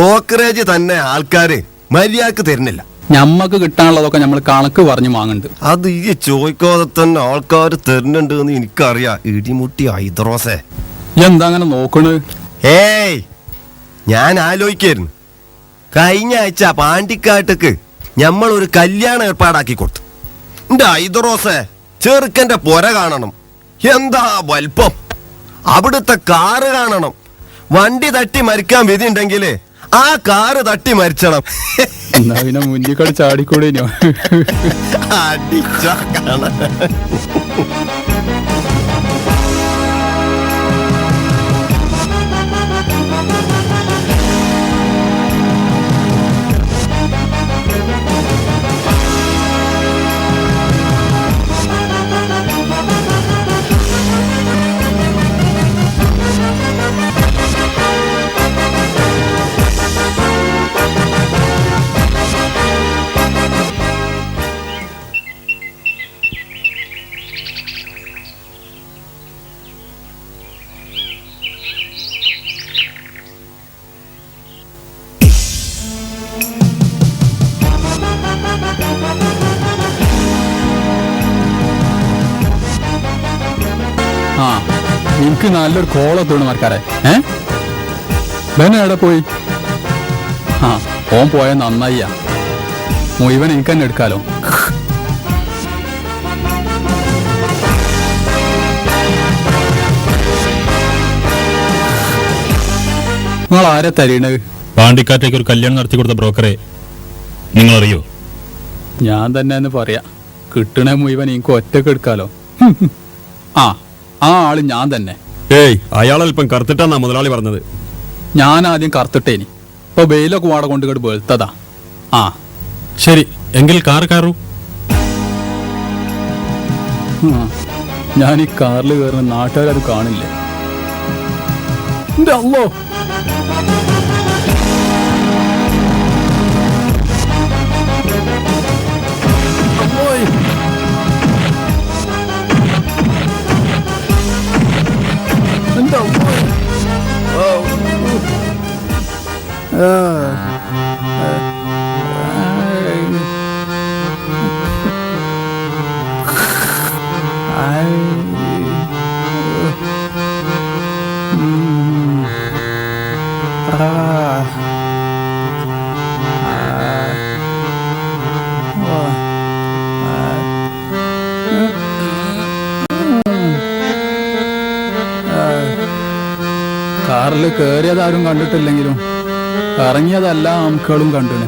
Brokerage തന്നെ ആൾക്കാര് മര്യാദയ്ക്ക് തരുന്നില്ല. ഞമ്മക്ക് കിട്ടാനുള്ളതൊക്കെ നമ്മൾ കണക്ക് പറഞ്ഞു വാങ്ങുന്നുണ്ട് അത് ഈ ചോദിക്കാതെ തന്നെ ആൾക്കാർ തരുന്നുണ്ട് എന്ന് എനിക്കറിയാം. ഇടിമുട്ടി ഐദ്രോസേ എന്താ അങ്ങനെ നോക്കണ്? ഏയ് ഞാൻ ആലോചിക്കായിരുന്നു. കഴിഞ്ഞ ആഴ്ച പാണ്ടിക്കാട്ടക്ക് നമ്മൾ ഒരു കല്യാണം ഏർപ്പാടാക്കി കൊടുത്തു. എന്റെ ഐദ്രോസേ ചെറുക്കന്റെ പൊര കാണണം. എന്താ വൽപ്പം അവിടുത്തെ കാറ് കാണണം. വണ്ടി തട്ടി മരിക്കാൻ വിധി ഉണ്ടെങ്കിൽ ആ കാറ് തട്ടി മരിച്ചണം. എന്നാ പിന്നെ മുന്നിൽ കളി ചാടിക്കൂടേനോ അടിച്ച എനിക്ക് നല്ലൊരു കോളത്തോണ് മറക്കാരെ ഏ? ബെന എവിടെ പോയി? ആ ഓൻ പോയ നന്നായിയാ. മുഴുവൻ എനിക്ക് തന്നെ എടുക്കാലോ. നിങ്ങൾ ആരെ തരീണത്? പാണ്ടിക്കാറ്റേക്ക് ഒരു കല്യാണം നടത്തി കൊടുത്ത ബ്രോക്കറെ നിങ്ങൾ അറിയോ ഞാൻ തന്നെ എന്ന് പറയാ. കിട്ടണ മുഴുവൻ എനിക്ക് ഒറ്റയ്ക്ക് എടുക്കാലോ. ആ ആ ആൾ ഞാൻ തന്നെ. ഏയ് അയാളല്പം കറുത്തിട്ടാന്നാ മുതലാളി പറഞ്ഞത്. ഞാൻ ആദ്യം കറുത്തിട്ടേനി. ഇപ്പൊ വെയിലൊക്കെ വാട കൊണ്ട് കേട്ട് വെളുത്തതാ. ആ. ശരി എങ്കിൽ കാർ കയറൂ. ഞാൻ ഈ കാറിൽ കയറുന്ന നാട്ടുകാരത് കാണില്ലേ? എന്റെ അല്ലോ എന്റെ അമ്മോ. ആ. കാറിൽ കയറിയതാരും കണ്ടിട്ടില്ലെങ്കിലും ഇറങ്ങിയതെല്ലാ അമുക്കളും കണ്ടിന്.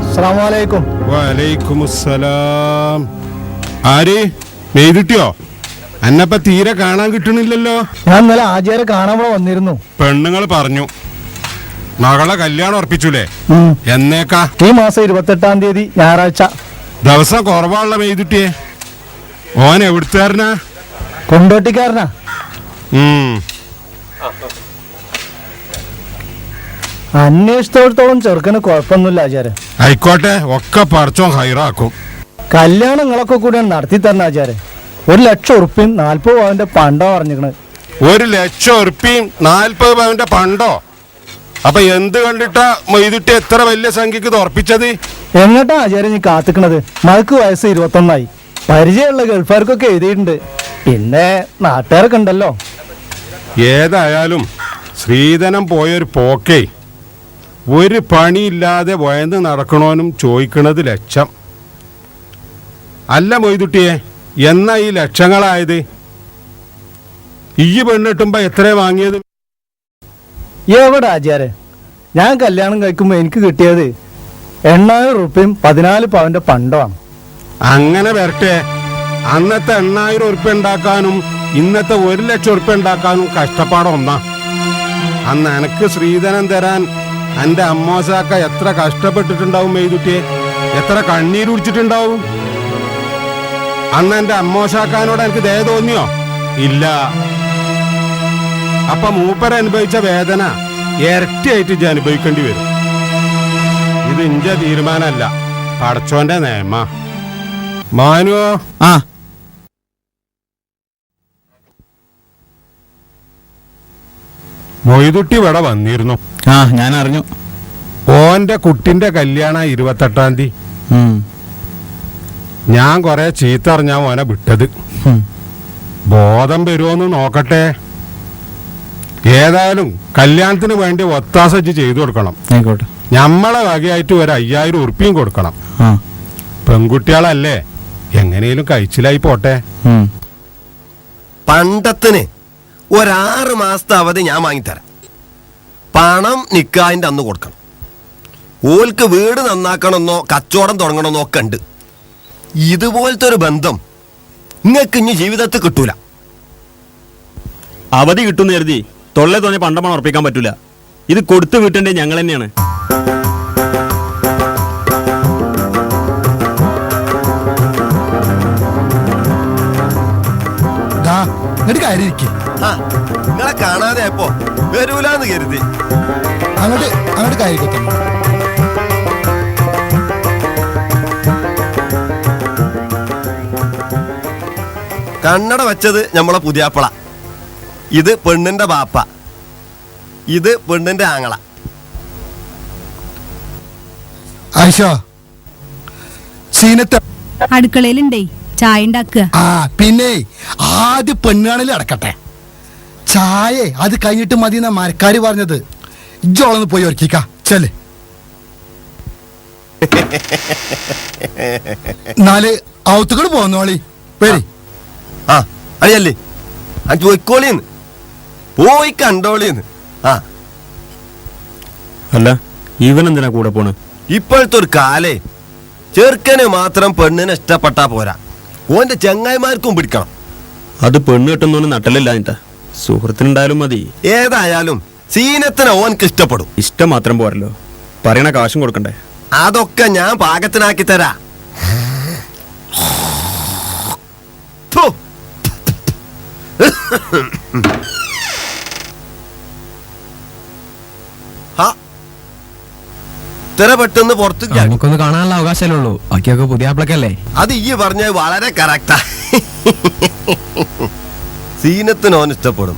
അസ്സലാമലൈക്കും വലൈക്കുമുസ്സലാം. ആര്? മെയ്തിട്ടിയോ? അന്നപ്പ തീരെ കാണാൻ കിട്ടണില്ലല്ലോ. ഞാൻ നല്ല ആചാര്യ കാണാൻ ഇവിടെ വന്നിരുന്നു. പെണ്ണുങ്ങൾ പറഞ്ഞു മകളെ കല്യാണം ഉറപ്പിച്ചുലേ? ഉം. എന്നേക്കാ? ഈ മാസം ഇരുപത്തെട്ടാം തീയതി ഞായറാഴ്ച. ദിവസം കുറവാണല്ലോ മെയ്തിട്ടിയെ. ഓൻ എവിടുത്തുകാരനാ? കൊണ്ടോട്ടിക്കാരനാ. ഉം. അന്വേഷിച്ചിടത്തോളം ചെറുക്കന് കുഴപ്പമൊന്നുമില്ല ആചാര്യ ആയിക്കോട്ടെ ഒക്കെ പറിച്ചോ ഹൈറാക്കും. കല്യാണങ്ങളൊക്കെ കൂടെ നടത്തി തരണ ആചാര്യ ഒരു ലക്ഷം ഉറുപ്പിയും നാൽപ്പത് പവന്റെ പണ്ടോ പറഞ്ഞിരിക്കണത്. ഒരു ലക്ഷം ഉറുപ്പിയും നാൽപ്പത് പവന്റെ പണ്ടോ? അപ്പൊ എന്ത് കണ്ടിട്ടാ മെയ്തിട്ടി എത്ര വലിയ സംഖ്യക്ക് തോർപ്പിച്ചത് എങ്ങട്ടാ ആചാര്യ നീ കാത്തിക്കണത്. മകക്ക് വയസ്സ് ഇരുപത്തൊന്നായി. പരിചയമുള്ള ഗൾഫുകാർക്കൊക്കെ എഴുതിയിട്ടുണ്ട്. പിന്നെ നാട്ടുകാരൊക്കെ ഉണ്ടല്ലോ. ഏതായാലും ശ്രീധനം പോയൊരു പോക്കേ. ഒരു പണിയില്ലാതെ വയന്ന് നടക്കണോനും ചോദിക്കണത് ലക്ഷം. അല്ല മൊയ്തുട്ടിയെ എന്നാ ഈ ലക്ഷങ്ങളായത്? ഈ പെണ്ണിട്ടുമ്പോ എത്ര വാങ്ങിയത്? എവിടെ ആചാര്യ ഞാൻ കല്യാണം കഴിക്കുമ്പോ എനിക്ക് കിട്ടിയത് എണ്ണായിരം റുപ്യം പതിനാല് പവന്റെ പണ്ടമാണ്. അങ്ങനെ വരട്ടെ. അന്നത്തെ എണ്ണായിരം ഉറുപ്പ്യ ഉണ്ടാക്കാനും ഇന്നത്തെ ഒരു ലക്ഷം ഉറുപ്പ്യ ഉണ്ടാക്കാനും കഷ്ടപ്പാടൊന്നാ. അന്ന് എനക്ക് ശ്രീധനം തരാൻ എന്റെ അമ്മോസാക്ക എത്ര കഷ്ടപ്പെട്ടിട്ടുണ്ടാവും മെയ്തുട്ടിയെ എത്ര കണ്ണീര് കുടിച്ചിട്ടുണ്ടാവും? അന്ന് എന്റെ അമ്മോശാക്കാനോട് എനിക്ക് ദയ തോന്നിയോ? ഇല്ല. അപ്പൊ മൂപ്പര അനുഭവിച്ച വേദന ഇരട്ടിയായിട്ട് ഇജ അനുഭവിക്കേണ്ടി വരും. ഇത് ഇഞ്ച തീരുമാനമല്ല. പടച്ചോന്റെ നിയമ മാനുവോ? ആ. മൊയ്തുട്ടി ഇവിടെ വന്നിരുന്നു. ആ ഞാൻ അറിഞ്ഞു ഓന്റെ കുട്ടിന്റെ കല്യാണ ഇരുപത്തെട്ടാം തീയതി. ഞാൻ കൊറേ ചീത്ത അറിഞ്ഞാ ഓനെ വിട്ടത്. ബോധം വരുമോന്ന് നോക്കട്ടെ. ഏതായാലും കല്യാണത്തിന് വേണ്ടി ഒത്താസജ്ജ് ചെയ്തു കൊടുക്കണം. ഞമ്മളെ വകയായിട്ട് ഒരു അയ്യായിരം ഉറുപ്പിയും കൊടുക്കണം. പെൺകുട്ടികളല്ലേ എങ്ങനെയും കഴിച്ചിലായി പോട്ടെ. പണ്ടത്തിന് ഒരാറ് മാസത്തെ അവധി ഞാൻ വാങ്ങിത്തരാം. പണം നിക്കാതിന്റെ അന്ന് കൊടുക്കണം. ഓൽക്ക് വീട് നന്നാക്കണമെന്നോ കച്ചവടം തുടങ്ങണമെന്നോ ഒക്കെ ഉണ്ട്. ഇതുപോലത്തെ ഒരു ബന്ധം നിങ്ങൾക്ക് ഇനി ജീവിതത്തിൽ കിട്ടൂല. അവധി കിട്ടുമെന്ന് കരുതി തൊള്ളെ തോന്നിയ പണ്ടമാണ് ഉറപ്പിക്കാൻ പറ്റൂല. ഇത് കൊടുത്തു വിട്ടേണ്ടത് ഞങ്ങൾ തന്നെയാണ്. എന്നിട്ട് കാര്യം നിങ്ങളെ കാണാതെ അപ്പോ വരൂലെന്ന് കരുതി. അങ്ങോട്ട് അങ്ങോട്ട് കാര്യം കണ്ണട വെച്ചത് നമ്മളെ പുതിയാപ്പള. ഇത് പെണ്ണിന്റെ ബാപ്പ. ഇത് പെണ്ണിന്റെ ആങ്ങള. ആയിഷ സീനത്തെ അടുക്കളയിലുണ്ടേ ചായ ഉണ്ടാക്കുക. ആ പിന്നെ ആദ്യ പെണ്ണുകാണിൽ അടക്കട്ടെ ചായ അത് കഴിഞ്ഞിട്ട് മതി എന്നാ മരക്കാര് പറഞ്ഞത്. ഇജോളൊന്ന് പോയി ഒരുക്കിക്ക. ചെൽ. നാല് ഔത്തുകൾ പോന്നോളി പേരി? ആ അറിയല്ലേ ആ പോയിക്കോളിന്ന് പോയി കണ്ടോളിന്ന്. ആ. അല്ല ഇവൻ എന്തിനാ കൂടെ പോണ്? ഇപ്പോഴത്തെ ഒരു കാലേ ചെറുക്കന് മാത്രം പെണ്ണിനെ ഇഷ്ടപ്പെട്ടാ പോരാ. ഓന്റെ ചങ്ങായിമാർക്കും പിടിക്കണം. അത് പെണ്ണ് കിട്ടുന്നോന് നട്ടലില്ല എന്നിട്ടാ സുഹൃത്തിനുണ്ടായാലും മതി. ഏതായാലും സീനത്തിന് ഓൻക്ക് ഇഷ്ടപ്പെടും. ഇഷ്ടം മാത്രം പോരല്ലോ. പറയണ കാശും കൊടുക്കണ്ടേ? അതൊക്കെ ഞാൻ പാകത്തിനാക്കി തരാ. ഇത്ര പെട്ടെന്ന് പുറത്ത് ചാടി. നമുക്കൊന്ന് കാണാനുള്ള അവകാശമല്ലേ ഉള്ളൂ. ബാക്കിയൊക്കെ പുതിയ അത് ഈ പറഞ്ഞ വളരെ കറക്റ്റാ സീനത്തിന് ഓൻ ഇഷ്ടപ്പെടും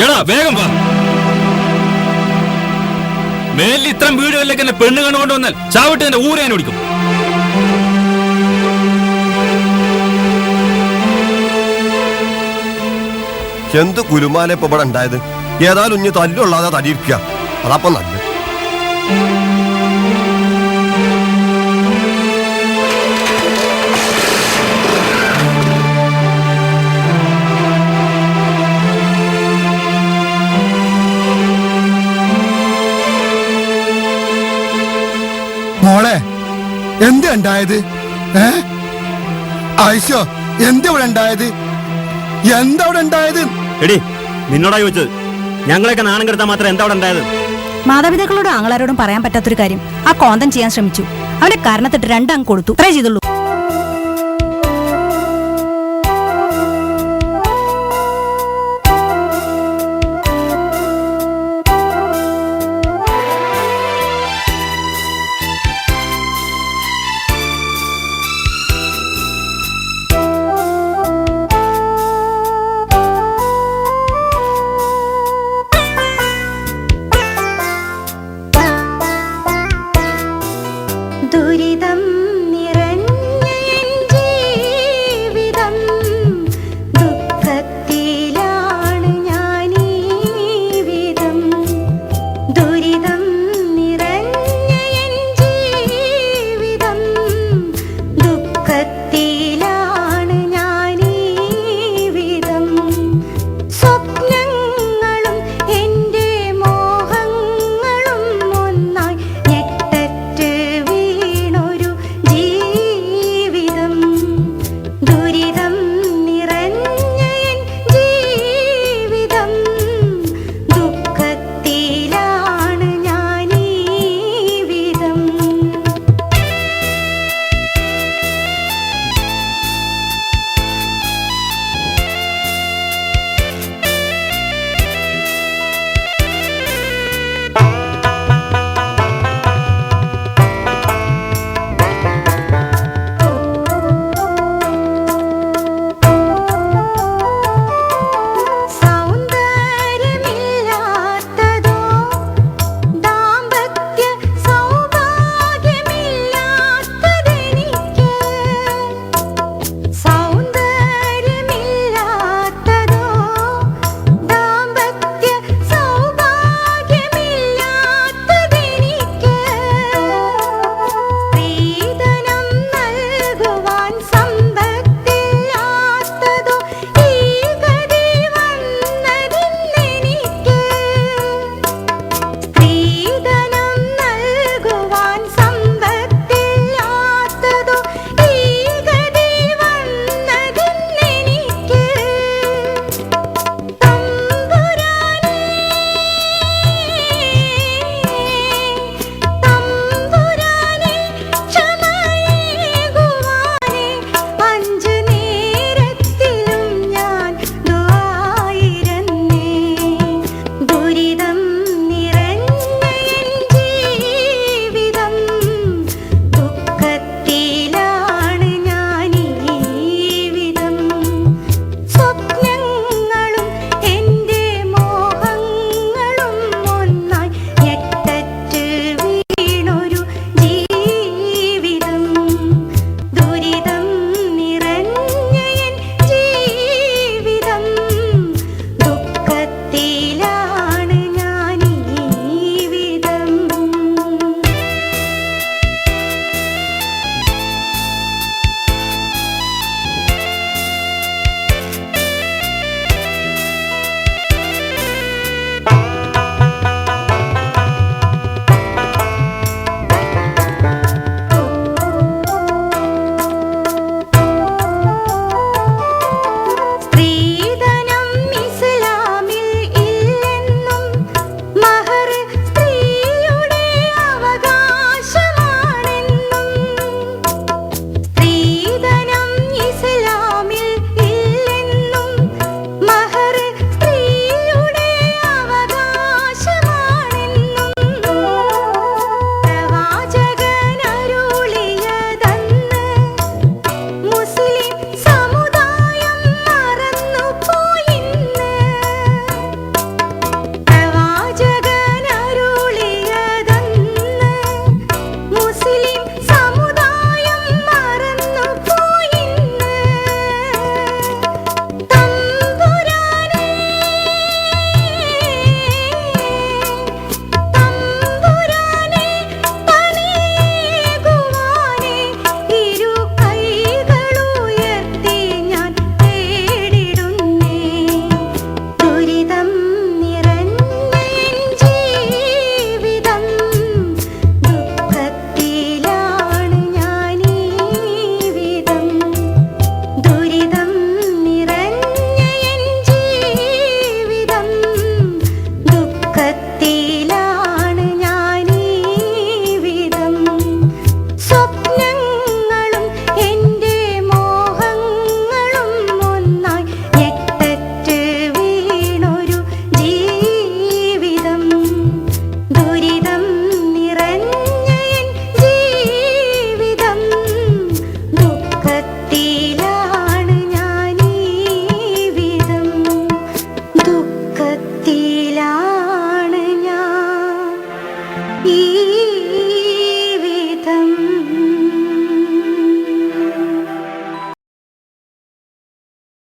എടാ വേഗം വാ. മേലിൽ ഇത്രയും വീടുകളിലേക്ക് എന്നെ പെണ്ണ് കണ്ടുകൊണ്ട് വന്നാൽ ചാവിട്ട് എന്റെ ഊരെ ഞാൻ ഓടിക്കും എന്ത് കുലുമാല ഇപ്പൊ ഇവിടെ ഉണ്ടായത്? ഏതായാലും ഇനി തല്ലുള്ളാതെ തടിയിരിക്കുക അതപ്പം നല്ല മോളെ എന്ത് ഉണ്ടായത്? ഏ? ആയിഷോ എന്തവിടെ ഉണ്ടായത്? എന്തവിടെ ഉണ്ടായത്? എടി നിന്നോടാ ചോദിച്ചത്. ഞങ്ങളെയൊക്കെ നാണം കെടുത്താൽ മാത്രം എന്താ അവിടെ ഉണ്ടായത്? മാതാപിതാക്കളോടും ആങ്ങളാരോടും പറയാൻ പറ്റാത്തൊരു കാര്യം. ആ കോന്തം ചെയ്യാൻ ശ്രമിച്ചു. അവന്റെ കാരണത്തിട്ട് രണ്ടാം കൊടുത്തു. അത്രേ ചെയ്തുള്ളൂ.